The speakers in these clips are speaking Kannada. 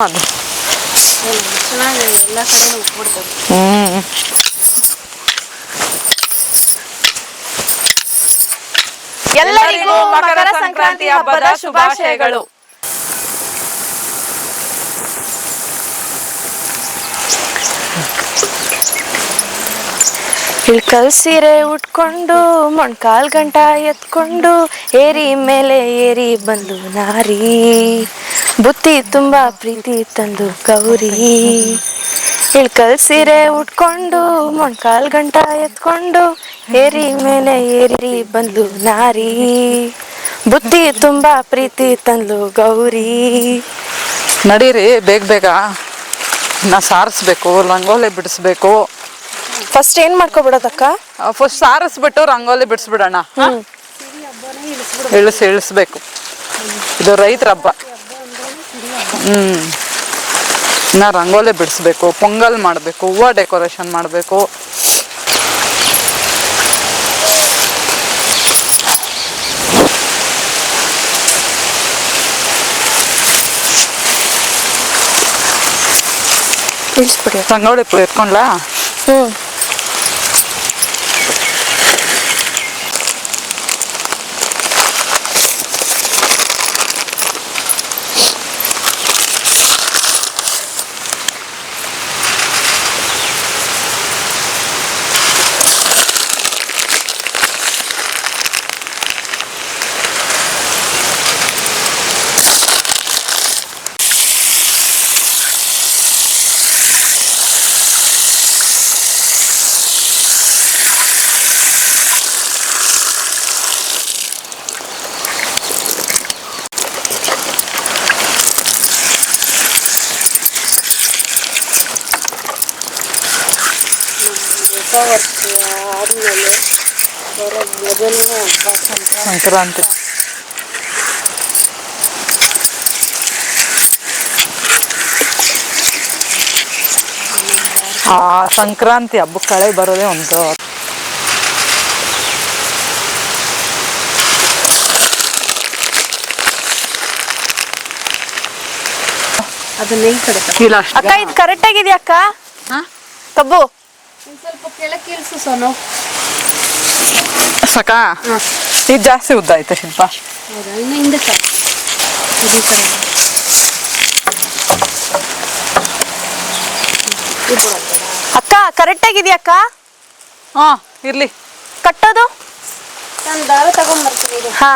ಅದು ಚೆನ್ನಾಗಿ ಎಲ್ಲ ಕಡೆ ಉಟ್ಬಿಡ್ತದೆ ಹ್ಮ್ ಎಲ್ಲರಿಗೂ ಮಕರ ಸಂಕ್ರಾಂತಿ ಹಬ್ಬದ ಶುಭಾಶಯಗಳು. ಇಳ್ಕಲ್ ಸೀರೆ ಉಟ್ಕೊಂಡು ಮೊಣ್ಕಾಲ್ ಗಂಟ ಎತ್ಕೊಂಡು, ಏರಿ ಮೇಲೆ ಏರಿ ಬಂದು ನಾರಿ. ಬುತ್ತಿ ತುಂಬಾ ಪ್ರೀತಿ ತಂದು ಗೌರಿ. ಇಳ್ಕಲ್ ಸೀರೆ ಉಟ್ಕೊಂಡು ಮೊಣ್ಕಾಲ್ ಗಂಟ ಎತ್ಕೊಂಡು, ಏರಿ ಮೇಲೆ ಏರಿ ಬಂದು ನಾರಿ. ಬುತ್ತಿ ತುಂಬಾ ಪ್ರೀತಿ ತಂದು ಗೌರಿ. ನಡೀರಿ, ಬೇಗ ಬೇಗ. ನಾ ಸಾರಿಸ್ಬೇಕು, ಲಂಗೋಲೆ ಬಿಡಿಸ್ಬೇಕು. ಫಸ್ಟ್ ಏನ್ ಮಾಡ್ಕೊಬಿಡೋದಕ್ಕ? ಫಸ್ಟ್ ಸಾರಿಸ್ಬಿಟ್ಟು ರಂಗೋಲಿ ಬಿಡಿಸ್ಬಿಡೋಣ. ಇಳಿಸ್ ಇಳಿಸ್ಬೇಕು. ಇದು ರೈತರ ಹಬ್ಬ. ಹ್ಮ್. ನಾ ರಂಗೋಲಿ ಬಿಡಿಸ್ಬೇಕು ಪೊಂಗಲ್ ಮಾಡಬೇಕು ಹೂವ ಡೆಕೋರೇಷನ್ ಮಾಡಬೇಕು. ರಂಗೋಲಿ ಎತ್ಕೊಂಡ್ಲಾ? ಹ್ಮ್ ಹೊಸ ವರ್ಷ ಆದಮೇಲೆ ಬರೋ ಮೊದಲನೇ ಹಬ್ಬ ಸಂಕ್ರಾಂತಿ ಸಂಕ್ರಾಂತಿ ಆ ಸಂಕ್ರಾಂತಿ ಹಬ್ಬ ಕಳೆ ಬರೋದೇ ಒಂದು. ಅಕ್ಕ ಇದು ಕರೆಕ್ಟ್ ಆಗಿದ್ಯಾ ಅಕ್ಕ? ಹಾ? ಕಬ್ಬು. ಸ್ವಲ್ಪ ಕೆಳಕ್ಕೆ ಇಳಿಸು ಸೋನು. ಸಾಕಾ? ಇದು ಜಾಸ್ತಿ ಉದ್ದ ಐತೆ ಶಿಲ್ಪ. ಇನ್ನು ಹಿಂದೆ ಈ ಇದು ಬಿಡೋದು. ಅಕ್ಕ ಕರೆಕ್ಟ್ ಆಗಿದ್ಯಾ ಅಕ್ಕ? ಹಾ ಇರ್ಲಿ. ಕಟ್ಟೋದು? ನಾನು ದಾರ ತಗೊಂಡ್ಬರ್ತೀನಿ ಹಾ.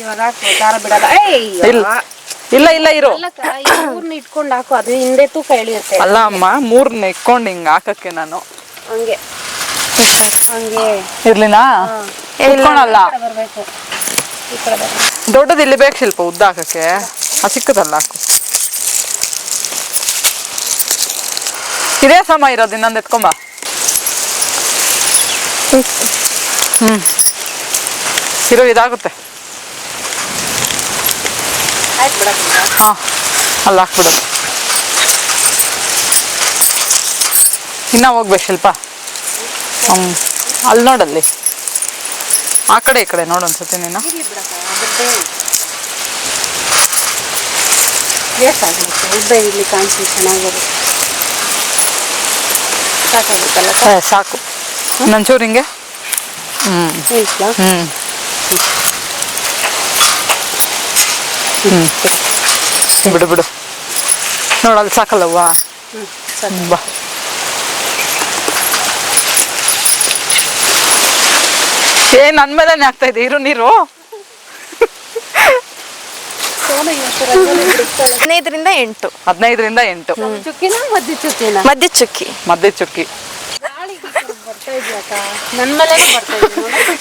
ಇವಾಗ ಬಿಡಲ್ಲ. ಏಯ್ ಇಲ್ಲ ಇಲ್ಲ ಇರೋ. ಮೂರ್ನ ಇಟ್ಕೊಂಡು ಹಾಕು ಅದು ಹಿಂದೆ ತೂಕ ಎಳಿಯುತ್ತೆ. ಅಲ್ಲ ಅಮ್ಮ ಮೂರ್ನ ಇಟ್ಕೊಂಡು ಹಿಂಗ ಹಾಕಕ್ಕೆ ನಾನು. ಹಂಗೆ. ಹಂಗೆ. ಇರ್ಲಿನಾ? ಇಟ್ಕೊಳಲ್ಲ. ದೊಡ್ಡದು ಇಲ್ಲಿ ಬೇಕು ಶಿಲ್ಪ ಉದ್ದ ಹಾಕಕ್ಕೆ. ಆ ಸಿಕ್ಕದಲ್ಲ ಹಾಕು. ಇದೇ ಸಮ ಇರೋದು ಇನ್ನೊಂದು ಎತ್ಕೊಂಬ ಹ್ಮ್. ಇರೋ ಇದಾಗುತ್ತೆ. ಹಾ ಅಲ್ಲಿ ಹಾಕ್ಬಿಡೋದು ಇನ್ನ ಹೋಗ್ಬೇಕು ಶಿಲ್ಪ. ಹ್ಮ್. ಅಲ್ಲಿ ನೋಡಲ್ಲಿ. ಆ ಕಡೆ ಈ ಕಡೆ ನೋಡು ಅನ್ಸುತ್ತೆ ನೀನು. ಇಲ್ಲಿ ಕಾಣಿಸಿ ಚೆನ್ನಾಗಿರುತ್ತೆ. ಸಾಕಾಗುತ್ತಲ್ಲ ಸಾಕು. ಇನ್ನೊಂಚೂರು ಹಿಂಗೆ? ಹ್ಮ್. ಹ್ಮ್. ಬಿಡು ಬಿಡು. ನೋಡು ಅಲ್ಲಿ ಸಾಕಲ್ಲವ್ವಾ. ಹ್ಞೂ ಬಾ. ಏ ನನ್ ಮೇಲೇನೆ ಆಗ್ತಾ ಇದೆ. ಇರು ನೀರು. ಹದಿನೈದರಿಂದ ಎಂಟು. ಹದಿನೈದರಿಂದ ಎಂಟು. ಚುಕ್ಕಿನ ಮದ್ದೆ ಚುಕ್ಕಿ ಮಧ್ಯ ಚುಕ್ಕಿ ಮದ್ದೆ ಚುಕ್ಕಿ ಬರ್ತಾ ಇದೆಯಕ್ಕ ನನ್ನ ಮೇಲೆ ಬರ್ತಾ ಇದೆ ನೋಡು.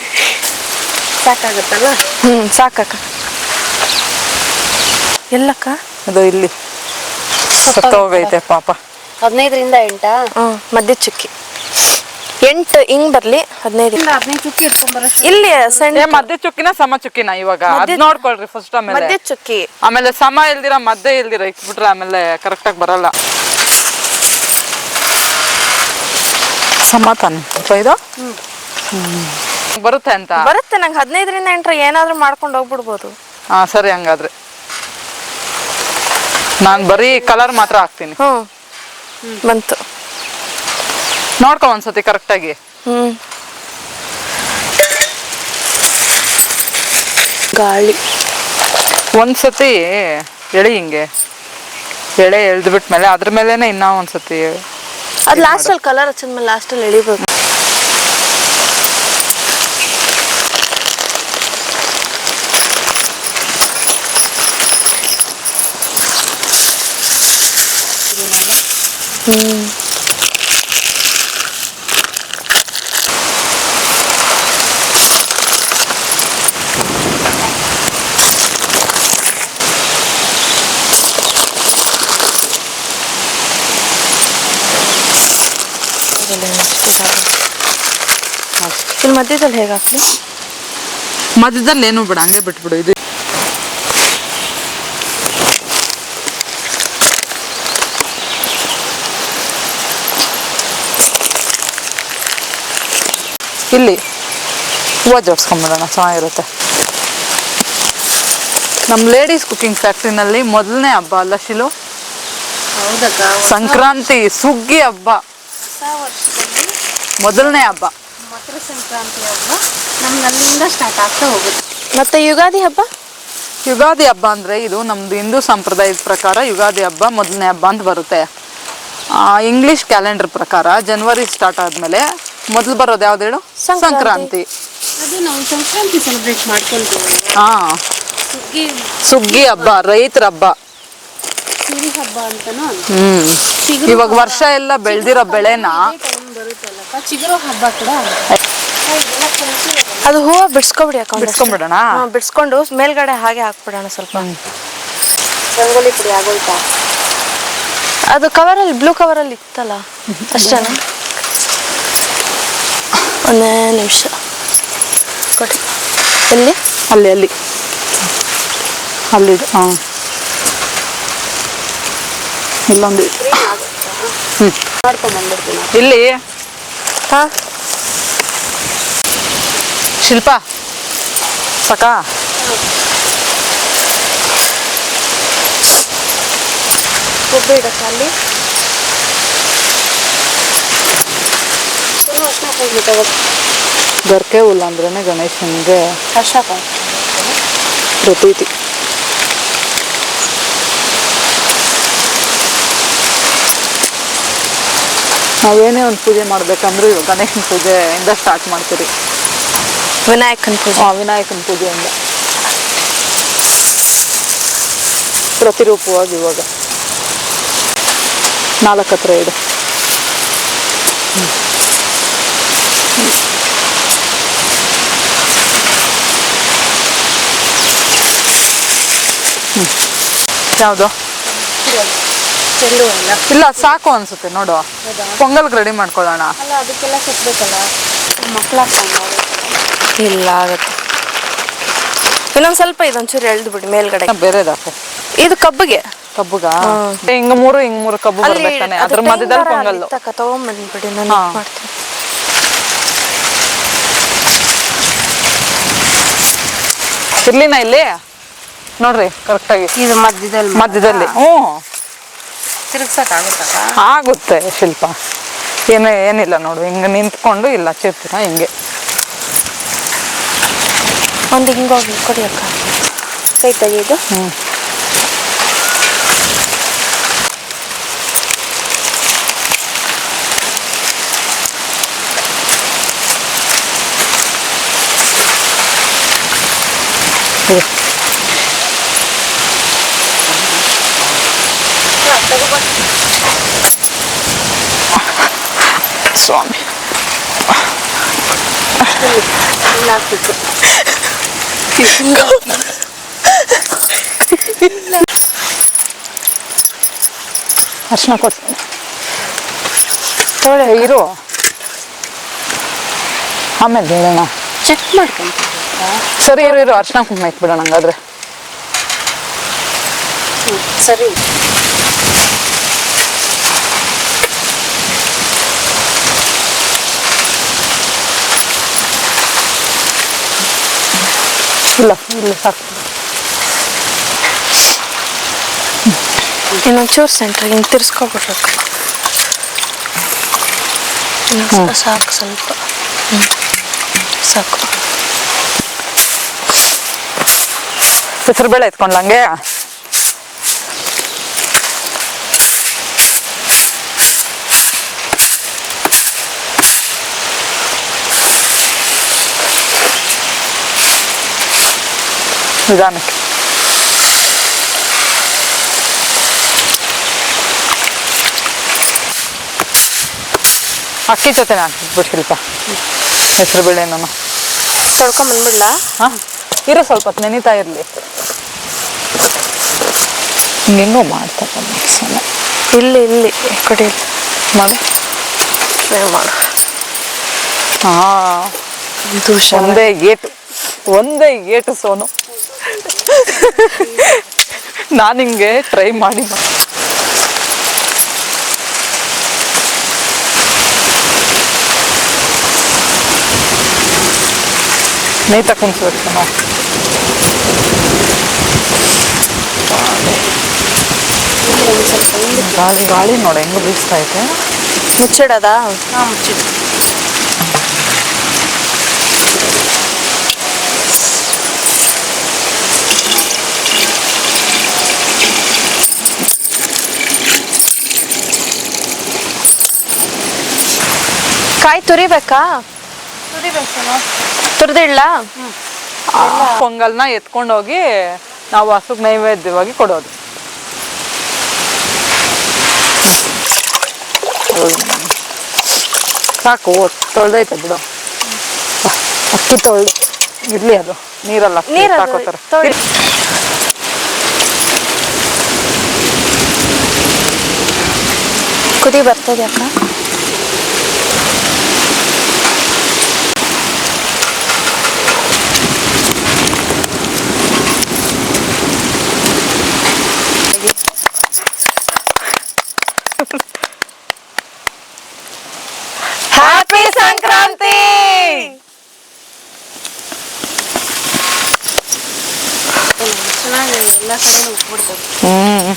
ಸಾಕಾಗುತ್ತಲ್ಲ ಹ್ಮ್ ಸಾಕಕ್ಕ. ಎಲ್ಲಕ್ಕ? ಅದು ಇಲ್ಲಿ. ಸತ್ತ ಹೋಗೈತೆ ಪಾಪ. ಹದಿನೈದರಿಂದ ಎಂಟಾ? ಹ್ಮ್ ಮಧ್ಯ ಚುಕ್ಕಿ. ಎಂಟು ಹಿಂಗ್ ಬರ್ಲಿ ಹದಿನೈದರಿಂದ ಹದಿನೈದು ಚುಕ್ಕಿ ಇಟ್ಕೊಂಬರಷ್ಟು ಇಲ್ಲಿ ಏ ಸಣ್ಣ ಮಧ್ಯ ಚುಕ್ಕಿನ ಸಮ ಚುಕ್ಕಿನ ಇವಾಗ. ಅದ್ ನೋಡ್ಕೊಳ್ರಿ ಫಸ್ಟ್ ಆಮೇಲೆ. ಮಧ್ಯ ಚುಕ್ಕಿ. ಆಮೇಲೆ ಸಮ ಇಲ್ದಿರ ಮಧ್ಯ ಇಲ್ದಿರ ಇಟ್ಬಿಟ್ರೆ ಆಮೇಲೆ ಕರೆಕ್ಟ್ ಆಗಿ ಬರಲ್ಲ. ಸಮ ತಾನೆ ಅಪ್ಪ ಇದು? ಹ್ಮ್. ಬರುತ್ತೆ ಅಂತ. ಬರುತ್ತೆ ನಂಗೆ ಹದಿನೈದರಿಂದ ಎಂಟ್ರ ಏನಾದ್ರೂ ಮಾಡ್ಕೊಂಡು ಹೋಗ್ಬಿಡ್ಬೋದು. ಹಾ ಸರಿ ಹಂಗಾದ್ರೆ. ನಾನು ಬರೀ ಕಲರ್ ಮಾತ್ರ ಹಾಕ್ತೀನಿ. ಬಂತು. ನೋಡ್ಕೊ ಒಂದ್ಸತಿ ಕರೆಕ್ಟಾಗಿ ಹ್ಮ್. ಗಾಳಿ. ಒಂದ್ಸತಿ ಎಳಿ ಹಿಂಗೆ. ಎಳೆ ಎಳ್ದ್ಬಿಟ್ಮೇಲೆ ಅದ್ರ ಮೇಲೆನೆ ಇನ್ನೂ ಒಂದ್ಸತಿ ಅದು ಲಾಸ್ಟಲ್ಲಿ ಕಲರ್ ಹಚ್ಚಿದ್ಮೇಲೆ ಲಾಸ್ಟಲ್ಲಿ ಎಳಿಬೇಕು ಹ್ಮ್ ಇಲ್ಲಿ ಮಧ್ಯದಲ್ಲಿ ಹೇಗೆ ಹಾಕ್ಲಿ ಮಧ್ಯದಲ್ಲಿ ಏನು ಬಿಡ ಹಂಗೆ ಬಿಟ್ಬಿಡು ಇದು. ಇಲ್ಲಿ ಹೂವು ಜೋಡಿಸ್ಕೊಂಬಿಡೋಣ ಚೆನ್ನಾಗಿರುತ್ತೆ. ನಮ್ಮ ಲೇಡೀಸ್ ಕುಕಿಂಗ್ ಫ್ಯಾಕ್ಟ್ರಿನಲ್ಲಿ ಮೊದಲನೇ ಹಬ್ಬ ಅಲ್ಲ ಶಿಲು? ಸಂಕ್ರಾಂತಿ ಸುಗ್ಗಿ ಹಬ್ಬ. ಮೊದಲನೇ ಹಬ್ಬ. ಮಕರ ಸಂಕ್ರಾಂತಿ ಹಬ್ಬ ನಮ್ಗೆ ಅಲ್ಲಿಂದ ಸ್ಟಾರ್ಟ್ ಆಗ್ತಾ ಹೋಗುತ್ತೆ. ಮತ್ತೆ ಯುಗಾದಿ ಹಬ್ಬ? ಯುಗಾದಿ ಹಬ್ಬ ಅಂದ್ರೆ ಇದು ನಮ್ದು ಹಿಂದೂ ಸಂಪ್ರದಾಯದ ಪ್ರಕಾರ ಯುಗಾದಿ ಹಬ್ಬ ಮೊದಲನೇ ಹಬ್ಬ ಅಂತ ಬರುತ್ತೆ. ಇಂಗ್ಲಿಷ್ ಕ್ಯಾಲೆಂಡರ್ ಪ್ರಕಾರ ಜನವರಿ ಸ್ಟಾರ್ಟ್ ಆದ್ಮೇಲೆ ಮೊದಲು ಬರೋದು ಯಾವ್ದು ಹೇಳು? ಸಂಕ್ರಾಂತಿ. ಸಂಕ್ರಾಂತಿ. ಅದು ನಾವು ಸಂಕ್ರಾಂತಿ ಸೆಲೆಬ್ರೇಟ್ ಮಾಡ್ಕೊಳ್ತೀವಿ ಹಾ. ಸುಗ್ಗಿ ಸುಗ್ಗಿ ಹಬ್ಬ ರೈತರ ಹಬ್ಬ. ಸಿರಿ ಹಬ್ಬ ಅಂತನೂ? ಹ್ಮ್. ಇವಾಗ ವರ್ಷ ಎಲ್ಲ ಬೆಳೆದಿರೋ ಬೆಳೆನ? ಚಿಗುರು ಹಬ್ಬ ಕೂಡ ಅದು ಹೂವು ಬಿಡ್ಸ್ಕೊಬಿಡಿ ಅಕ್ಕ. ಬಿಡ್ಸ್ಕೊಂಡ್ಬಿಡೋಣ ಬಿಡ್ಸ್ಕೊಂಡು ಮೇಲ್ಗಡೆ ಹಾಗೆ ಹಾಕ್ಬಿಡೋಣ ಸ್ವಲ್ಪ. ರಂಗೋಲಿ ಪುಡಿ ಆಗೋಯ್ತಾ? ಅದು ಕವರಲ್ಲಿ ಬ್ಲೂ ಕವರಲ್ಲಿ ಇತ್ತಲ್ಲ ಅಷ್ಟೇನಾ? ಒಂದೇ ನಿಮಿಷ. ಕೊಡಿ. ಎಲ್ಲಿ? ಅಲ್ಲಿ ಅಲ್ಲಿ. ಅಲ್ಲಿ ಹಾಂ ಇಲ್ಲೊಂದು ಹ್ಮ್ ಮಾಡ್ಕೊಂಡ್ಬಂದ್ಬಿಡ್ತೀನಿ ಇಲ್ಲಿ. ಹಾ. ಶಿಲ್ಪ. ಸಾಕಾ. ಒಬ್ಬರು ಇಡಕ್ಕ ಅಲ್ಲಿ. ಚಲೋ ಅರ್ಶಿನ ಹೋಗ್ಬಿಟ್ಟು ಗರ್ಕೆ ಹುಲ್ಲ ಅಂದ್ರೇನೆ ಗಣೇಶನಿಗೆ ಕರ್ಷಕ ಪ್ರತೀತಿ. ನಾವೇನೇ ಒಂದು ಪೂಜೆ ಮಾಡಬೇಕಂದ್ರೂ ಇವಾಗ ಗಣೇಶನ ಪೂಜೆಯಿಂದ ಸ್ಟಾರ್ಟ್ ಮಾಡ್ತೀರಿ. ವಿನಾಯಕನ ಪೂಜೆ. ಆ, ವಿನಾಯಕನ ಪೂಜೆಯಿಂದ. ಪ್ರತಿರೂಪವಾಗಿ ಇವಾಗ. ನಾಲ್ಕು ಹತ್ರ ಇದೆ. ಯಾವುದು? ಇಲ್ಲ ಸಾಕು ಅನ್ಸುತ್ತೆ ನೋಡು. ಪೊಂಗಲ್ಗೆ ರೆಡಿ ಮಾಡ್ಕೊಳ್ಳೋಣ. ಅಲ್ಲ ಅದಕ್ಕೆಲ್ಲ ಹಾಕೊಂಡು ಇಲ್ಲ ಆಗತ್ತೆ. ಇನ್ನೊಂದು ಸ್ವಲ್ಪ ಇದೊಂಚೂರು ಎಳ್ದು ಬಿಡಿ ಮೇಲ್ಗಡೆ. ಬೇರೆ ಇದು ಕಬ್ಬಿಗೆ? ಕಬ್ಬುಗ? ಹಿಂಗ ಮೂರು ಹಿಂಗ್ ಮೂರು ಕಬ್ಬು ಬರ್ಬೇಕಾನೆ. ಅದು ಅದ್ರ ಮಧ್ಯದಲ್ಲಿ ಪೊಂಗಲ್ಲು. ತಕ ತಗೊಂಬಂದ್ಬಿಡಿ ನಾನು ಮಾಡ್ತೀನಿ. ಇರ್ಲಿನ ಇಲ್ಲಿ? ನೋಡ್ರಿ ಕರೆಕ್ಟಾಗಿ ಇದು ಮಧ್ಯದಲ್ಲಿ ಮಧ್ಯದಲ್ಲಿ. ಹ್ಞೂ. ತಿರುಗ್ಸಕ್ಕಾಗುತ್ತಕ್ಕ ಆಗುತ್ತೆ ಶಿಲ್ಪ. ಏನು ಏನಿಲ್ಲ ನೋಡು ಹಿಂಗೆ ನಿಂತ್ಕೊಂಡು ಇಲ್ಲ ಚಿರ್ತೀರ ಹಿಂಗೆ. ಒಂದು ಹಿಂಗೋಗಿ ಕೊಡಿ ಅಕ್ಕ. ಕೈ ತೆಗೆದು ಹ್ಞೂ ಸ್ವಾಮಿ ಅರ್ಶಿನ ಕೊಡ್ತೀನಿ ತೊಳೆ ಇರು. ಆಮೇಲೆ ಹೇಳೋಣ. ಚೆಕ್ ಮಾಡ್ಕೊಂಡು ಸರಿ ಇರು ಇರು. ಅರ್ಶಿನ ಕುಂಕುಮ ಇಟ್ಬಿಡೋಣ ಹಂಗಾದ್ರೆ. ಸರಿ. ಇಲ್ಲ ಇಲ್ಲ ಸಾಕು ಇನ್ನೊಂಚೂರು ಸೆಂಟ್ರಿಗೆ ಹಿಂಗೆ ತಿರ್ಸ್ಕೊಬಿಡ್ಬೇಕು ಸಾಕು ಸ್ವಲ್ಪ. ಸಾಕು ಹೆಸರು ಬೇಳೆ ಎತ್ಕೊಂಡ್ಲಂಗೆ ನಿಧಾನಕ್ಕೆ ಅಕ್ಕಿ ಜೊತೆ ಹಾಕ್ಬಿಟ್ಟು ಶಿಲ್ಪ ಹೆಸರು ಬೇಳೆ ನಾನು ತೊಳ್ಕೊಂಬಂದ್ಬಿಡ್ಲಾ ಹಾ ಇರೋ ಸ್ವಲ್ಪ ನೆನೀತಾ ಇರ್ಲಿ ಇನ್ನೂ ಮಾಡ್ತಾರೆ ಇಲ್ಲಿ ಇಲ್ಲಿ ಕೊಡಿ ಮಾಡು ಮಾಡು ಹಾ ಒಂದೇ ಏಟು ಒಂದೇ ಏಟು ಸೋನು ನಾನು ಹಿಂಗೆ ಟ್ರೈ ಮಾಡಿ ಮಾ- ನೀಟಾಗಿ ಕುಣಿಸ್ಬೇಕು ನಾವು ಗಾಳಿ ಗಾಳಿ ನೋಡಿ ಹೆಂಗ್ ಬೀಸ್ತಾ ಐತೆ ಮುಚ್ಚಿಡೋದಾ ಹಾಂ ಮುಚ್ಚಿಡು ಕಾಯಿ ತುರಿಬೇಕಾ? ತುರಿದಿಡ್ಲಾ? ಪೊಂಗಲ್ನ ಎತ್ಕೊಂಡೋಗಿ ನಾವು ಹಸುಗ್ ನೈವೇದ್ಯವಾಗಿ ಕೊಡೋದು. ಸಾಕು ತೊಳ್ದೈತೆ ಬಿಡು. ಅಕ್ಕಿ ತೊಳ್ದು ಇರ್ಲಿ ಅದು ನೀರಲ್ಲ ಹಾಕೋತಾರೆ ಕುದಿ ಬರ್ತದೆ ಅಕ್ಕ ಹ್ಯಾಪಿ ಸಂಕ್ರಾಂತಿ ಚೆನ್ನಾಗಿ ಎಲ್ಲ ಕಡೆ ಮುಟ್ಬಿಡ್ತದೆ ಹ್ಮ್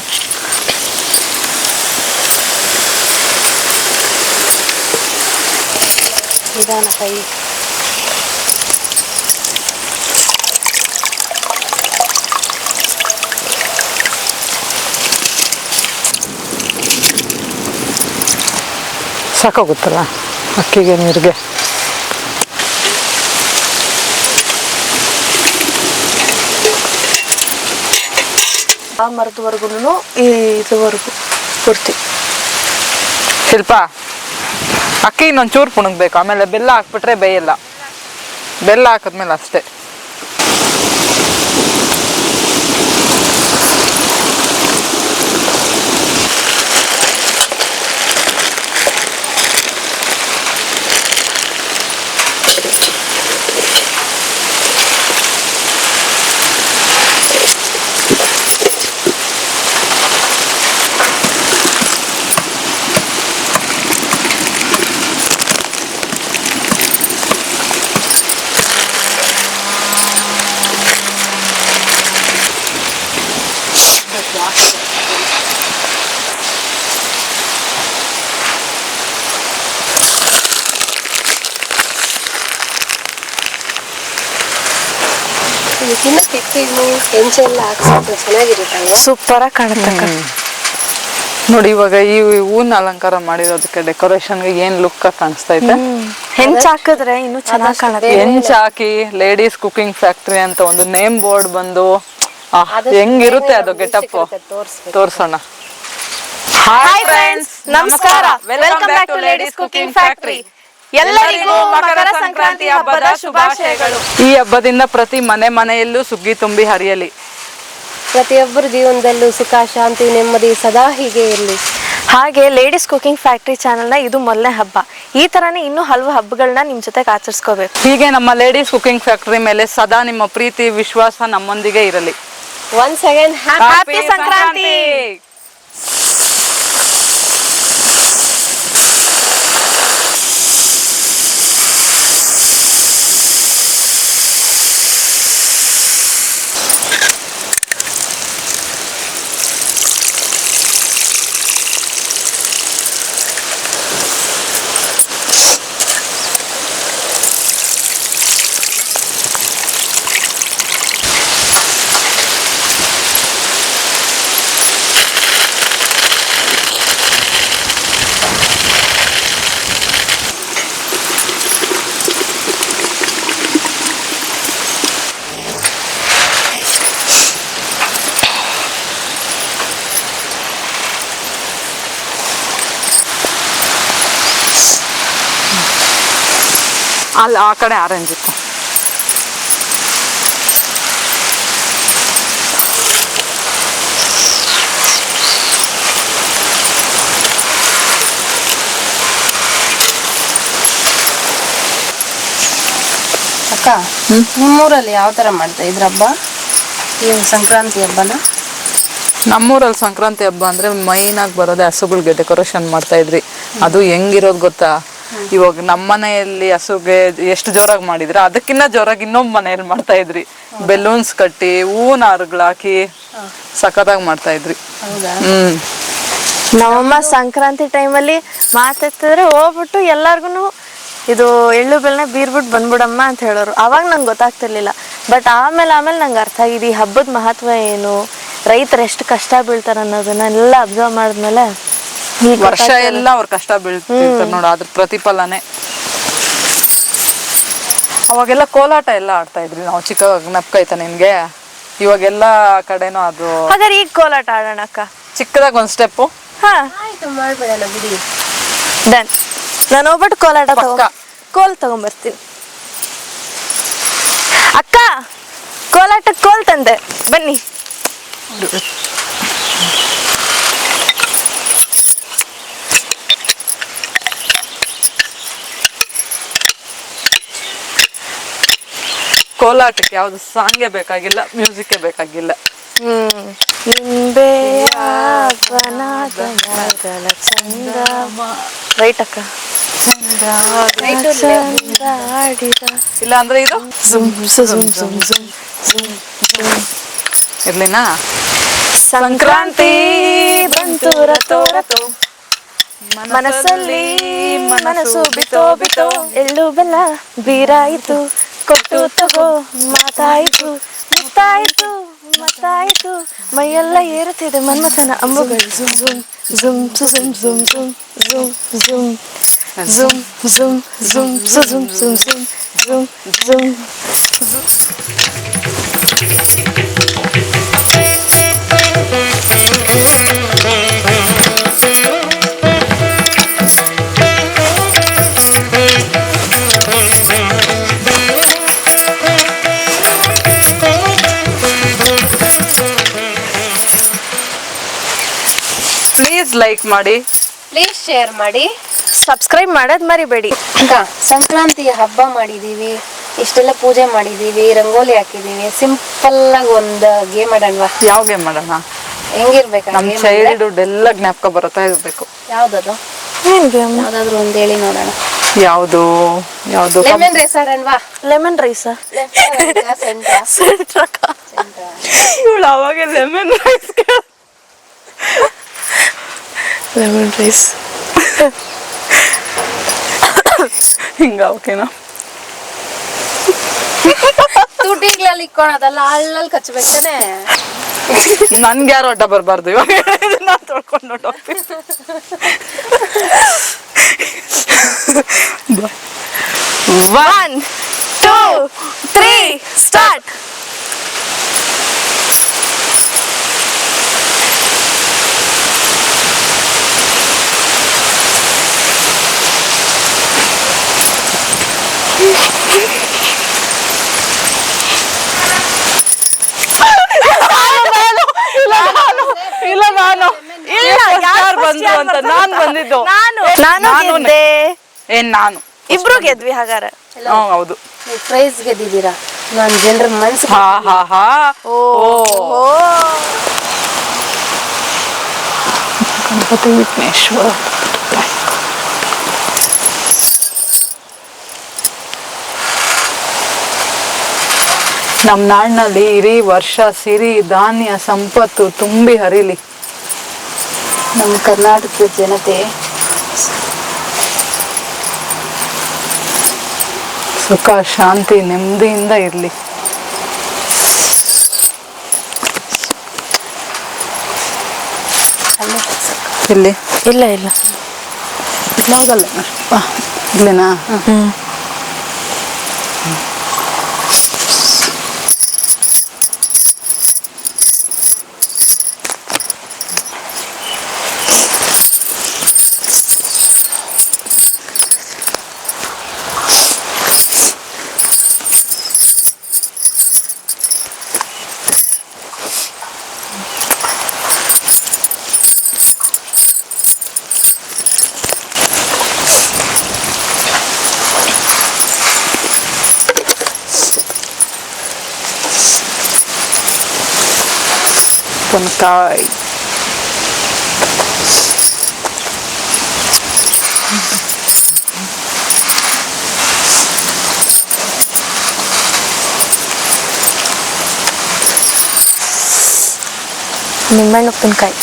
ನಿಧಾನ ಕೈ ಸಾಕಾಗುತ್ತಲ್ಲ ಅಕ್ಕಿಗೆ ನೀರಿಗೆ ಮರದವರೆಗೂ ಇದುವರೆಗೂ ಕೊಡ್ತೀವಿ. ಶಿಲ್ಪ ಅಕ್ಕಿ ಇನ್ನೊಂಚೂರು ಪುಣಗ್ಬೇಕು ಆಮೇಲೆ ಬೆಲ್ಲ ಹಾಕ್ಬಿಟ್ರೆ ಬೇಯಲ್ಲ. ಬೆಲ್ಲ ಹಾಕಿದ್ಮೇಲೆ ಅಷ್ಟೇ. ಹೆಂಚೆ ಎಲ್ಲ ಹಾಕ್ಸಿದ್ರೆ ಚೆನ್ನಾಗಿರುತ್ತಲ್ವ? ಸೂಪರ್ ಆಗಿ ಕಾಣುತ್ತೆ ನೋಡಿ ಇವಾಗ ಈ ಹೂನ್ ಅಲಂಕಾರ ಮಾಡಿರೋದಕ್ಕೆ ಡೆಕೋರೇಷನ್ಗೆ ಏನ್ ಲುಕ್ ಕಾಣಿಸ್ತಾ ಇದೆ? ಹೆಂಚ್ ಹಾಕಿದ್ರೆ ಇನ್ನೂ ಚೆನ್ನಾಗಿ ಕಾಣುತ್ತೆ. ಹೆಂಚ್ ಹಾಕಿ ಲೇಡೀಸ್ ಕುಕಿಂಗ್ ಫ್ಯಾಕ್ಟ್ರಿ ಅಂತ ಒಂದು ನೇಮ್ ಬೋರ್ಡ್ ಬಂದು ಹೆಂಗಿರುತ್ತೆ ಅದು ಗೆಟಪ್ ತೋರ್ಸೋಣ. ಹಾಯ್ ಫ್ರೆಂಡ್ಸ್ ನಮಸ್ಕಾರ. Welcome back to ladies cooking factory ಎಲ್ಲರಿಗೂ ಮಕರ ಸಂಕ್ರಾಂತಿ ಹಬ್ಬದ ಶುಭಾಶಯಗಳು. ಈ ಹಬ್ಬದಿಂದ ಪ್ರತಿ ಮನೆ ಮನೆಯಲ್ಲೂ ಸುಗ್ಗಿ ತುಂಬಿ ಹರಿಯಲಿ. ಪ್ರತಿಯೊಬ್ಬರ ಜೀವನದಲ್ಲೂ ಸುಖ ಶಾಂತಿ ನೆಮ್ಮದಿ ಸದಾ ಹೀಗೆ ಇರಲಿ. ಹಾಗೆ ಲೇಡೀಸ್ ಕುಕಿಂಗ್ ಫ್ಯಾಕ್ಟ್ರಿ ಚಾನಲ್ನ ಇದು ಮೊದಲನೇ ಹಬ್ಬ. ಈ ತರನೇ ಇನ್ನೂ ಹಲವು ಹಬ್ಬಗಳನ್ನ ನಿಮ್ ಜೊತೆಗೆ ಆಚರಿಸ್ಕೋಬೇಕು ಹೀಗೆ ನಮ್ಮ ಲೇಡೀಸ್ ಕುಕಿಂಗ್ ಫ್ಯಾಕ್ಟರಿ ಮೇಲೆ ಸದಾ ನಿಮ್ಮ ಪ್ರೀತಿ ವಿಶ್ವಾಸ ನಮ್ಮೊಂದಿಗೆ ಇರಲಿ. Once again happy Sankranti! ಅಲ್ಲಿ ಆ ಕಡೆ ಆರೆಂಜ್ ಇತ್ತು. ಅಕ್ಕ ನಿಮ್ಮೂರಲ್ಲಿ ಯಾವ ತರ ಮಾಡ್ತಾ ಇದ್ರ ಹಬ್ಬ? ಈ ಸಂಕ್ರಾಂತಿ ಹಬ್ಬನ? ನಮ್ಮೂರಲ್ಲಿ ಸಂಕ್ರಾಂತಿ ಹಬ್ಬ ಅಂದ್ರೆ ಮೈನ್ ಆಗಿ ಬರೋದೇ ಹಸುಗಳಿಗೆ ಡೆಕೋರೇಷನ್ ಮಾಡ್ತಾ ಇದ್ರಿ. ಅದು ಹೆಂಗಿರೋದು ಗೊತ್ತಾ? ಇವಾಗ ನಮ್ಮ ಮನೆಯಲ್ಲಿ ಹಸುಗೆ ಎಷ್ಟು ಜೋರಾಗಿ ಮಾಡಿದ್ರೆ ಅದಕ್ಕಿಂತ ಜೋರಾಗಿ ಇನ್ನೊಂದ್ ಮನೆಯಲ್ಲಿ ಮಾಡ್ತಾ ಇದ್ರಿ. ಬೆಲೂನ್ಸ್ ಕಟ್ಟಿ ಹೂವಿನ ಹಾಕಿ ಸಖತ್ತಾಗಿ ಮಾಡ್ತಾ ಇದ್ರಿ. ಹ್ಮ್. ನಮ್ಮಮ್ಮ ಸಂಕ್ರಾಂತಿ ಟೈಮಲ್ಲಿ ಮಾತಾಡ್ತಿದ್ರೆ ಹೋಗ್ಬಿಟ್ಟು ಎಲ್ಲಾರ್ಗು ಇದು ಎಳ್ಳು ಬೆಲ್ಲನ ಬೀರ್ಬಿಟ್ಟು ಬಂದ್ಬಿಡಮ್ಮ ಅಂತ ಹೇಳೋರು. ಅವಾಗ ನಂಗೆ ಗೊತ್ತಾಗ್ತಿರ್ಲಿಲ್ಲ. ಬಟ್ ಆಮೇಲೆ ಆಮೇಲೆ ನಂಗೆ ಅರ್ಥ ಆಗಿದೆ ಈ ಹಬ್ಬದ ಮಹತ್ವ ಏನು ರೈತರು ಎಷ್ಟು ಕಷ್ಟ ಬೀಳ್ತಾರೆ ಅನ್ನೋದನ್ನ ಎಲ್ಲ ಅಬ್ಸರ್ವ್ ಮಾಡಿದ್ಮೇಲೆ ವರ್ಷ ಎಲ್ಲ ಅವ್ರ ಕಷ್ಟ ಬೀಳ್ತಿರ್ತಾರೆ ನೋಡ ಅದ್ರ ಪ್ರತಿಫಲನೆ. ಅವಾಗೆಲ್ಲ ಕೋಲಾಟ ಎಲ್ಲ ಆಡ್ತಾ ಇದ್ರಿ ನಾವು ಚಿಕ್ಕ ನಪ್ಕೈತ ನಿನ್ಗೆ? ಇವಾಗೆಲ್ಲ ಕಡೆನೂ ಅದು ಹಾಗಾದ್ರೆ ಈಗ ಕೋಲಾಟ ಆಡೋಣ ಅಕ್ಕ ಚಿಕ್ಕದಾಗ ಒಂದ್ ಸ್ಟೆಪ್ ಹಾ. ಆಯ್ತು ಮಾಡ್ಬಿಡೋಣ ಬಿಡಿ. ಡನ್ ನಾನು ಹೋಗ್ಬಿಟ್ಟು ಕೋಲಾಟ ತಗೋ. ಕೋಲ್ ತಗೊಂಬರ್ತೀನಿ. ಅಕ್ಕ ಕೋಲಾಟ ಕೋಲ್ ತಂದೆ. ಬನ್ನಿ. ಕೋಲಾಟಕ್ಕೆ ಯಾವುದು ಸಾಂಗೇ ಬೇಕಾಗಿಲ್ಲ ಮ್ಯೂಸಿಕ್ಕೇ ಬೇಕಾಗಿಲ್ಲ. ರೈಟ್ ಅಕ್ಕ ಇಲ್ಲ ಅಂದ್ರೆ ಇದು? ಇರ್ಲಿನಾ? ಸಂಕ್ರಾಂತಿ ಬಂತು ರಥೋ ರಥೋ. ಮನಸ್ಸಲ್ಲಿ ಮನಸ್ಸು ಬಿತೋ ಬಿತೋ ಎಳ್ಳು ಬೆಲ್ಲ ಬೀರಾಯಿತು. ಕೊಟ್ಟು ತಗೋ ಮಾತಾಯಿತು ಮುತ್ತಾಯಿತು ಮತ್ತಾಯಿತು ಮೈಯೆಲ್ಲ ಏರುತ್ತಿದೆ ಮನ್ಮಥನ ಅಂಬುಗಳು ಝುಮ್ ಝುಮ್ ಝುಮ್ ಝುಮ್ ಝುಮ್ ಝುಮ್ ಝುಮ್ ಝುಮ್ ಝುಮ್ ಝುಮ್ ಝುಮ್ ಝುಮ್ ಝುಮ್ ಝುಮ್ ಝುಮ್ ಪ್ಲೀಸ್ ಲೈಕ್ ಮಾಡಿ. ಪ್ಲೀಸ್ ಶೇರ್ ಮಾಡಿ. ಸಬ್ಸ್ಕ್ರೈಬ್ ಮಾಡೋದ್ ಮರಿಬೇಡಿ. ಅಕ್ಕ ಸಂಕ್ರಾಂತಿ ಹಬ್ಬ ಮಾಡಿದೀವಿ. ಇಷ್ಟೆಲ್ಲ ಪೂಜೆ ಮಾಡಿದೀವಿ. ರಂಗೋಲಿ ಹಾಕಿದೀವಿ. ಸಿಂಪಲ್ ಆಗಿ ಒಂದು ಗೇಮ್ ಆಡೋಣವಾ? ಯಾವ ಗೇಮ್ ಮಾಡೋಣ ಹೆಂಗಿರ್ಬೇಕು ನಮ್ ಚೈಲ್ಡ್ಹುಡ್ ಎಲ್ಲ ಜ್ಞಾಪಕ ಬರುತ್ತಾ ಇರ್ಬೇಕು. ಯಾವ್ದದು? ಏನ್ ಗೇಮ್ ಯಾವ್ದಾದ್ರು ಒಂದ್ ಹೇಳಿ ನೋಡೋಣ. ಯಾವ್ದು? ಯಾವ್ದು? ಲೆಮನ್ ರೇಸ್ ಆಡೋಣವಾ? ಲೆಮನ್ ರೈಸ್ ಇವಳು ಅವಾಗ ಲೆಮನ್ ರೈಸ್ ಲೆಮನ್ ರೈಸ್ ಹಿಂಗ ಓಕೆನಾ ತುಟಿಗಳಲ್ಲಿ ಇಕ್ಕೊಳೋದಲ್ಲ ಅಲ್ಲಲ್ಲಿ ಕಚ್ಚಬೇಕಾನೆ ನನ್ಗೆ ಯಾರು ಅಡ್ಡ ಬರಬಾರ್ದು ಇವಾಗ? ನಾ ತೊಳ್ಕೊಂಡು ಬಾಯ್ ಒನ್ ಟೂ ತ್ರೀ ಸ್ಟಾರ್ಟ್ ಇಲ್ಲ ನಾನು ಇಲ್ಲ, ಯಾರ್ ಯಾರು first ಬಂದ್ರು ಯಾರ್ ಅಂತ ಬರ್ತಾರೆ ಗೆದ್ದಿದ್ದು ನಾನು ನಾನು ನಾನು ಗೆದ್ದೆ ಏನ್ ನಾನು? ಇಬ್ರು ಗೆದ್ವಿ ಹಾಗಾರ ಹ್ಮ್, ಹೌದು. ನೀವು ಪ್ರೈಸ್ ಗೆದ್ದಿದ್ದೀರಾ? ನಾನು ಜನರ ಮನ್ಸು ಹಾ ಹಾ ಹಾ. ಓ ಓ. ಗಣಪತಿ ವಿಘ್ನೇಶ್ವರ ನಮ್ಮ ನಾಡಿನಲ್ಲಿ ಇಡೀ ವರ್ಷ ಸಿರಿ ಧಾನ್ಯ ಸಂಪತ್ತು ತುಂಬಿ ಹರಿಲಿ. ನಮ್ಮ ಕರ್ನಾಟಕದ ಜನತೆ ಸುಖ ಶಾಂತಿ ನೆಮ್ಮದಿಯಿಂದ ಇರಲಿ. ಇಲ್ಲಿ? ಇಲ್ಲ ಇಲ್ಲ. ಇಲ್ಲೇನಾ ಹ್ಮ್ ಉಪ್ಪಿನಕಾಯಿ ನಿಂಬೆಹಣ್ಣು ಉಪ್ಪಿನಕಾಯಿ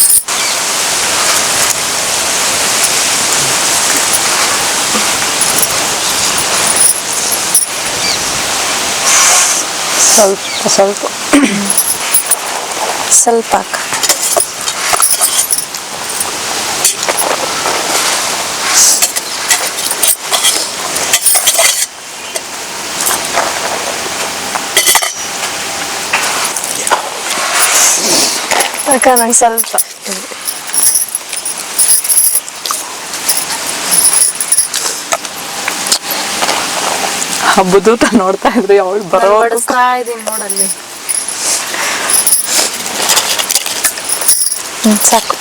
ಸ್ವಲ್ಪ ಸ್ವಲ್ಪ ಸ್ವಲ್ಪ ಹಾಕ ಅಕ್ಕ ನಂಗೆ ಸ್ವಲ್ಪ ಹಬ್ಬದೂತ ನೋಡ್ತಾ ಇದ್ರಿ ಅವಳು ಬರೋ ಬಡಿಸ್ತಾ ಇದೀನಿ ನೋಡಲ್ಲಿ. ಸಾಕು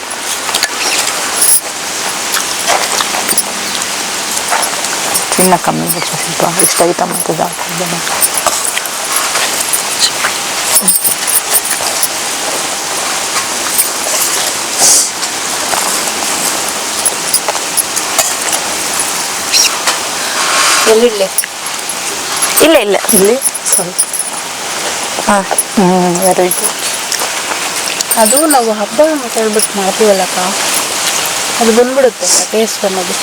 ಚಿನ್ನ ಕಮ್ಮಿ ಬಿಟ್ಟು ಸ್ವಲ್ಪ ಇಷ್ಟ ಐಟಮ್ ಅಂತ ಜಾಸ್ತಿ ಜನ ಎಲ್ಲಿಡ್ಲಿ ಇಲ್ಲ ಇಲ್ಲ ಇಲ್ಲಿ ಸ್ವಲ್ಪ ಹಾಂ ಹ್ಮ್ ವೆರಿ ಗುಡ್ ಅದು ನಾವು ಹಬ್ಬ ಅಂತ ಹೇಳ್ಬಿಟ್ಟು ಮಾಡ್ತೀವಲ್ಲಕ್ಕ ಅದು ಬಂದ್ಬಿಡುತ್ತೆ ಟೇಸ್ಟ್ ಅನ್ನೋದು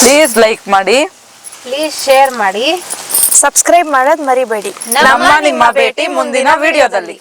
ಪ್ಲೀಸ್ ಲೈಕ್ ಮಾಡಿ. ಪ್ಲೀಸ್ ಶೇರ್ ಮಾಡಿ. ಸಬ್ಸ್ಕ್ರೈಬ್ ಮಾಡೋದು ಮರಿಬೇಡಿ. ನಮ್ಮ ನಿಮ್ಮ ಭೇಟಿ ಮುಂದಿನ ವಿಡಿಯೋದಲ್ಲಿ